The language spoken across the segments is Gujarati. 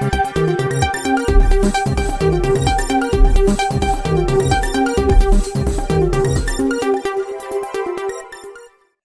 Thank you.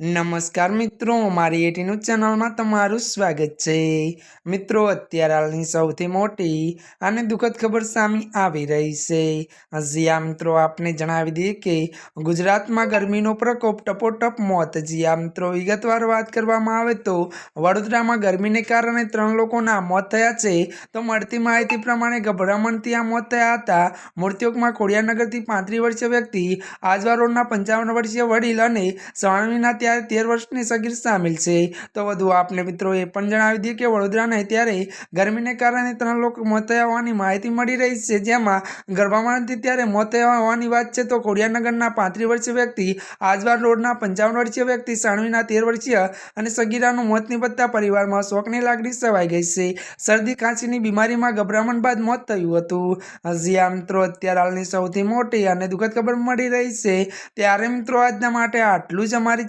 નમસ્કાર મિત્રો, મારી એટીનું ચેનલમાં તમારું સ્વાગત છે. મિત્રો, અત્યારે હાલની સૌથી મોટી અને દુઃખદ ખબર સામે આવી રહી છે. જીયા મિત્રો, આપને જણાવી દઈએ કે ગુજરાતમાં ગરમીનો પ્રકોપ ટપોટપ મોત. જીયા મિત્રો, વિગતવાર વાત કરવામાં આવે તો વડોદરામાં ગરમીને કારણે ત્રણ લોકોના મોત થયા છે. તો મળતી માહિતી પ્રમાણે ગભરામણથી આ મોત થયા હતા. મૃત્યુકમાં ખોડિયાનગરથી પાંત્રીસ વર્ષીય વ્યક્તિ, આજવા રોડના પંચાવન વર્ષીય વડીલ અને સ્વામીના ત્યારે તેર વર્ષની સગીર સામેલ છે. તો વધુ આપને મિત્રો એ પણ જણાવી દઈએ કે વડોદરાને ત્યારે ગરમીને કારણે ત્રણ લોકો મોત થયા હોવાની માહિતી મળી રહી છે. જેમાં ગર્ભામાનથી ત્યારે મોત થયા હોવાની વાત છે. તો ખોડિયાનગરના પાંત્રીસ વર્ષીય વ્યક્તિ, આજવાર રોડના પંચાવન વર્ષીય વ્યક્તિ, સાણવીના તેર વર્ષીય અને સગીરાનું મોત નિપજતા પરિવારમાં શોકની લાગણી સવાઈ ગઈ છે. શરદી, ખાંસીની બીમારીમાં ગભરામણ બાદ મોત થયું હતું. હજી આ મિત્રો અત્યારે હાલની સૌથી મોટી અને દુઃખદ ખબર મળી રહી છે. ત્યારે મિત્રો આજના માટે આટલું જ અમારી